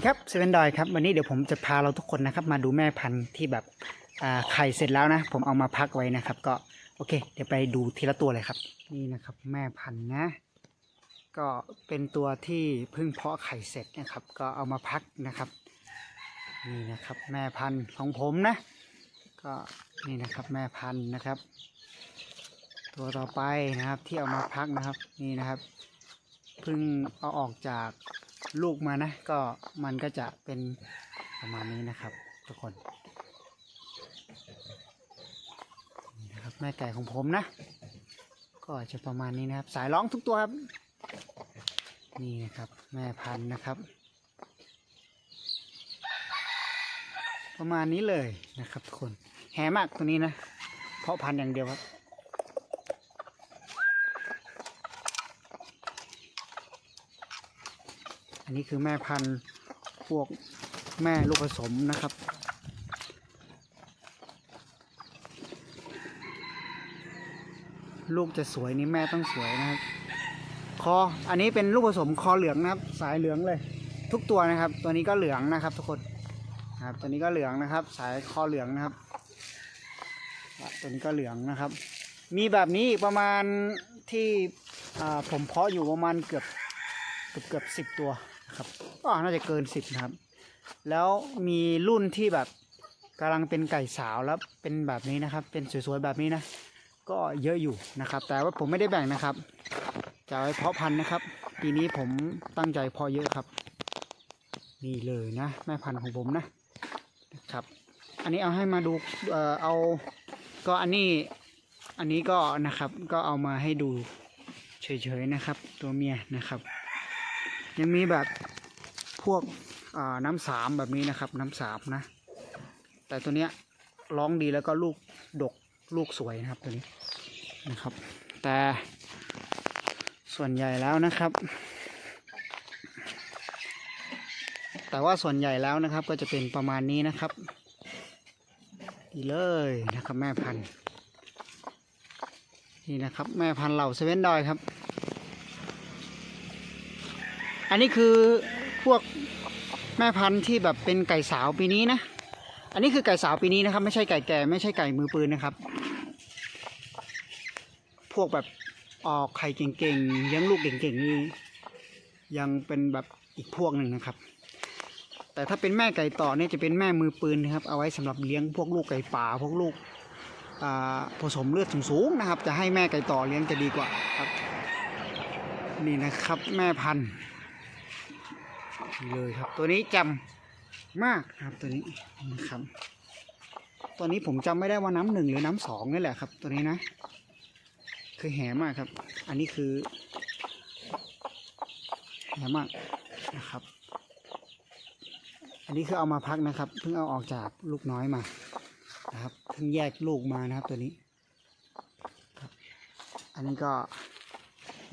ดีครับเซเว่นดอยครับวันนี้เดี๋ยวผมจะพาเราทุกคนนะครับ มาดูแม่พันธุ์ที่แบบอ่าไข่เสร็จแล้วนะ ผมเอามาพักไว้นะครับ ก็โอเค เดี๋ยวไปดูทีละตัวเลยครับ นี่นะครับ แม่พันธุ์นะ ก็เป็นตัวที่เพิ่งเพาะไข่เสร็จนะครับ ก็เอามาพักนะครับ นี่นะครับ แม่พันธุ์ของผมนะ ก็นี่นะครับแม่พันธุ์นะครับ ตัวต่อไปนะครับที่เอามาพักนะครับ นี่นะครับเพิ่งเอาออกจาก ลูกมานะ ก็มันก็จะเป็นประมาณนี้นะครับ ทุกคนนี่นะครับแม่ไก่ของผมนะ ก็จะประมาณนี้นะครับ สายร้องทุกตัวครับ นี่นะครับ แม่พันธุ์นะครับ ประมาณนี้เลยนะครับทุกคนแหมากตัวนี้นะ เพาะพันธุ์อย่างเดียวครับ อันนี้คือแม่พันธุ์พวกแม่ลูกผสมนะครับ ลูกจะสวยนี่แม่ต้องสวยนะครับ คออันนี้เป็นลูกผสมคอเหลืองนะครับ สายเหลืองเลย ทุกตัวนะครับ ตัวนี้ก็เหลืองนะครับ ทุกคนครับตัวนี้ก็เหลืองนะครับ สายคอเหลืองนะครับตัวนี้ก็เหลืองนะครับ มีแบบนี้อีกประมาณที่ผมเพาะอยู่ประมาณเกือบเกือบเกือบสิบตัว ครับก็น่าจะเกินสิบนะครับ แล้วมีรุ่นที่แบบกำลังเป็นไก่สาวแล้วเป็นแบบนี้นะครับ เป็นสวยๆแบบนี้นะ ก็เยอะอยู่นะครับ แต่ว่าผมไม่ได้แบ่งนะครับ จะเอาไว้เพาะพันธุ์นะครับ ปีนี้ผมตั้งใจเพาะเยอะครับ นี่เลยนะแม่พันธุ์ของผมนะนะครับ อันนี้เอาให้มาดูเอ่อเอาก็อันนี้อันนี้ก็นะครับก็เอามาให้ดูเฉยๆนะครับ ตัวเมียนะครับ ยังมีแบบพวกน้ำสามแบบนี้นะครับ น้ำสามนะ แต่ตัวเนี้ยร้องดีแล้วก็ลูกดกลูกสวยนะครับตัวนี้นะครับ แต่ส่วนใหญ่แล้วนะครับ แต่ว่าส่วนใหญ่แล้วนะครับก็จะเป็นประมาณนี้นะครับดีเลยนะครับแม่พันธุ์นี่นะครับแม่พันธุ์เหล่าเซเว่นดอยครับ อันนี้คือพวกแม่พันธุ์ที่แบบเป็นไก่สาวปีนี้นะ อันนี้คือไก่สาวปีนี้นะครับ ไม่ใช่ไก่แก่ไม่ใช่ไก่มือปืนนะครับ พวกแบบออกไข่เก่งๆเลี้ยงลูกเก่งๆนี่ยังเป็นแบบอีกพวกหนึ่งนะครับ แต่ถ้าเป็นแม่ไก่ต่อเนี่ยจะเป็นแม่มือปืนนะครับ เอาไว้สำหรับเลี้ยงพวกลูกไก่ป่าพวกลูกผสมเลือดสูงๆนะครับ จะให้แม่ไก่ต่อเลี้ยงจะดีกว่าครับ นี่นะครับแม่พันธุ์ เลยครับ ตัวนี้จำมากครับตัวนี้นะครับตัวนี้ผมจำไม่ได้ว่าน้ำหนึ่งหรือน้ำสองนี่แหละครับ ตัวนี้นะ คือแหมากครับ อันนี้คือแหมากนะครับ อันนี้คือเอามาพักนะครับ เพิ่งเอาออกจากลูกน้อยมานะครับเพิ่งแยกลูกมานะครับตัวนี้ครับอันนี้ก็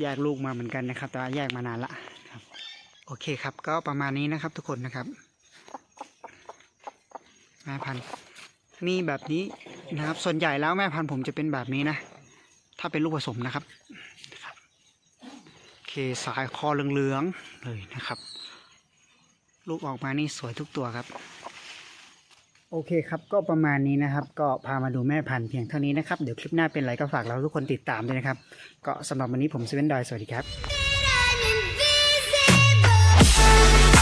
แยกลูกมาเหมือนกันนะครับ แต่ว่าแยกมานานละ โอเคครับ ก็ประมาณนี้นะครับทุกคนนะครับแม่พันธุ์มีแบบนี้นะครับ ส่วนใหญ่แล้วแม่พันธุ์ผมจะเป็นแบบนี้นะ ถ้าเป็นลูกผสมนะครับโอเคสายคอเหลืองๆเลยนะครับ ลูกออกมานี่สวยทุกตัวครับ โอเคครับ ก็ประมาณนี้นะครับ ก็พามาดูแม่พันธุ์เพียงเท่านี้นะครับ เดี๋ยวคลิปหน้าเป็นไรก็ฝากเราทุกคนติดตามด้วยนะครับ ก็สำหรับวันนี้ผมเซเว่นดอยสวัสดีครับ Thank you.